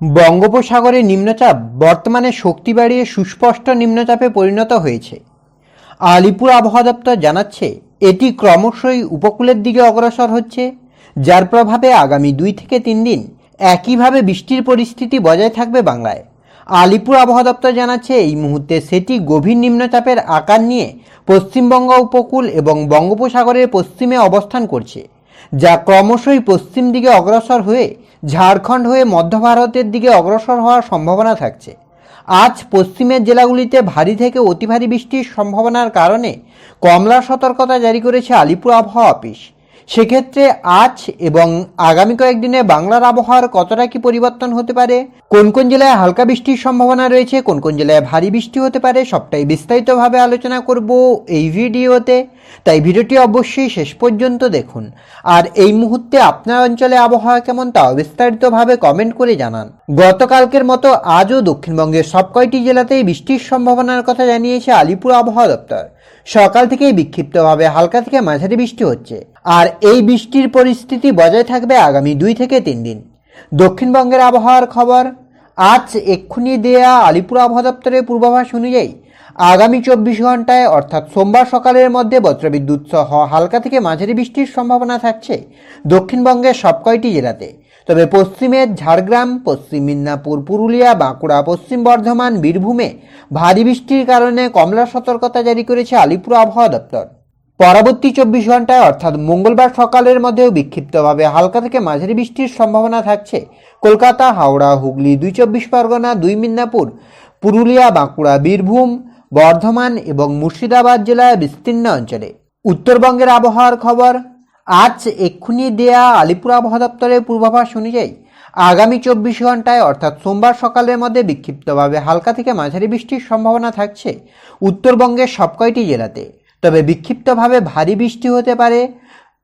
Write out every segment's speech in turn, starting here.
বঙ্গোপসাগরে নিম্নচাপ বর্তমানে শক্তি বাড়িয়ে সুস্পষ্ট নিম্নচাপে পরিণত হয়েছে। আলিপুর আবহাওয়া দপ্তর জানাচ্ছে, এটি ক্রমশই উপকূলের দিকে অগ্রসর হচ্ছে, যার প্রভাবে আগামী দুই থেকে তিন দিন একইভাবে বৃষ্টির পরিস্থিতি বজায় থাকবে বাংলায়। আলিপুর আবহাওয়া দপ্তর জানাচ্ছে, এই মুহূর্তে সেটি গভীর নিম্নচাপের আকার নিয়ে পশ্চিমবঙ্গ উপকূল এবং বঙ্গোপসাগরের পশ্চিমে অবস্থান করছে। যা ক্রমশই পশ্চিম দিকে অগ্রসর হয়ে ঝাড়খণ্ড হয়ে মধ্য ভারতের দিকে অগ্রসর হওয়ার সম্ভাবনা থাকছে। আজ পশ্চিমের জেলাগুলিতে ভারী থেকে অতি ভারী বৃষ্টির সম্ভাবনার কারণে কমলা সতর্কতা জারি করেছে আলিপুর আবহাওয়া অফিস। সেক্ষেত্রে আজ এবং আগামী কয়েকদিনে বাংলার আবহাওয়ার কতটা কি পরিবর্তন হতে পারে? কোন কোন জেলায় হালকা বৃষ্টির সম্ভাবনা রয়েছে? কোন কোন জেলায় ভারী বৃষ্টি হতে পারে? সবটাই বিস্তারিতভাবে আলোচনা করব এই ভিডিওতে। তাই ভিডিওটি অবশ্যই শেষ পর্যন্ত দেখুন। আর এই মুহূর্তে আপনার অঞ্চলে আবহাওয়া কেমন তাও বিস্তারিতভাবে কমেন্ট করে জানান। গতকালকের মতো আজও দক্ষিণবঙ্গের সব কয়টি জেলাতেই বৃষ্টির সম্ভাবনার কথা জানিয়েছে আলিপুর আবহাওয়া দপ্তর। সকাল থেকেই বিক্ষিপ্তভাবে হালকা থেকে মাঝারি বৃষ্টি হচ্ছে। আর এই বৃষ্টির পরিস্থিতি বজায় থাকবে আগামী দুই থেকে তিন দিন। দক্ষিণবঙ্গের আবহাওয়ার খবর, আজ এক্ষুনি দেয়া আলিপুর আবহাওয়া দপ্তরের পূর্বাভাস অনুযায়ী আগামী চব্বিশ ঘন্টায়, অর্থাৎ সোমবার সকালের মধ্যে বজ্রবিদ্যুৎ সহ হালকা থেকে মাঝারি বৃষ্টির সম্ভাবনা থাকছে দক্ষিণবঙ্গের সব কয়টি জেলাতে। তবে পশ্চিমের ঝাড়গ্রাম, পশ্চিম মিদনাপুর, পুরুলিয়া, বাঁকুড়া, পশ্চিম বর্ধমান, বীরভূমে ভারী বৃষ্টির কারণে কমলা সতর্কতা জারি করেছে আলিপুর আবহাওয়া দপ্তর। পরবর্তী চব্বিশ ঘন্টায়, অর্থাৎ মঙ্গলবার সকালের মধ্যেও বিক্ষিপ্তভাবে হালকা থেকে মাঝারি বৃষ্টির সম্ভাবনা থাকছে। কলকাতা, হাওড়া, হুগলি, দুই চব্বিশ পরগনা, দুই মিদনাপুর, পুরুলিয়া, বাঁকুড়া, বীরভূম, বর্ধমান এবং মুর্শিদাবাদ জেলার বিস্তীর্ণ অঞ্চলে। উত্তরবঙ্গের আবহাওয়ার খবর, আজ এক্ষুনি দেয়া আলিপুর আবহাওয়া দপ্তরের পূর্বাভাস অনুযায়ী, আগামী চব্বিশ ঘন্টায়, অর্থাৎ সোমবার সকালের মধ্যে বিক্ষিপ্তভাবে হালকা থেকে মাঝারি বৃষ্টির সম্ভাবনা থাকছে উত্তরবঙ্গের সব কয়টি জেলাতে। তবে বিক্ষিপ্তভাবে ভারী বৃষ্টি হতে পারে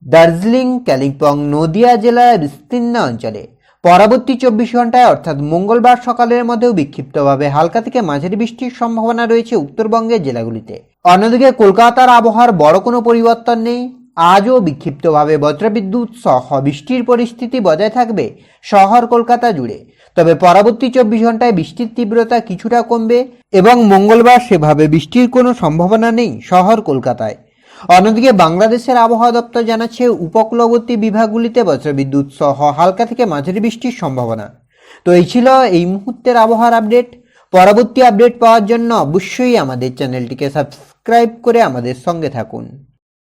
দার্জিলিং কালিম্পং নদিয়া জেলার বিস্তীর্ণ অঞ্চলে। পরবর্তী চব্বিশ ঘন্টায় অর্থাৎ মঙ্গলবার সকালের মধ্যেও বিক্ষিপ্তভাবে হালকা থেকে মাঝারি বৃষ্টির সম্ভাবনা রয়েছে উত্তরবঙ্গের জেলাগুলিতে। অন্যদিকে কলকাতার আবহাওয়ার বড় কোনো পরিবর্তন নেই। আজও বিক্ষিপ্তভাবে বজ্রবিদ্যুৎ সহ বৃষ্টির পরিস্থিতি বজায় থাকবে শহর কলকাতা জুড়ে। তবে পরবর্তী চব্বিশ ঘন্টায় বৃষ্টির তীব্রতা কিছুটা কমবে এবং মঙ্গলবার সেভাবে বৃষ্টির কোনো সম্ভাবনা নেই শহর কলকাতায়। অন্যদিকে বাংলাদেশের আবহাওয়া দপ্তর জানাচ্ছে, উপকূলবর্তী বিভাগগুলিতে বজ্রবিদ্যুৎ সহ হালকা থেকে মাঝারি বৃষ্টির সম্ভাবনা। তো এই ছিল এই মুহূর্তের আবহাওয়ার আপডেট। পরবর্তী আপডেট পাওয়ার জন্য অবশ্যই আমাদের চ্যানেলটিকে সাবস্ক্রাইব করে আমাদের সঙ্গে থাকুন।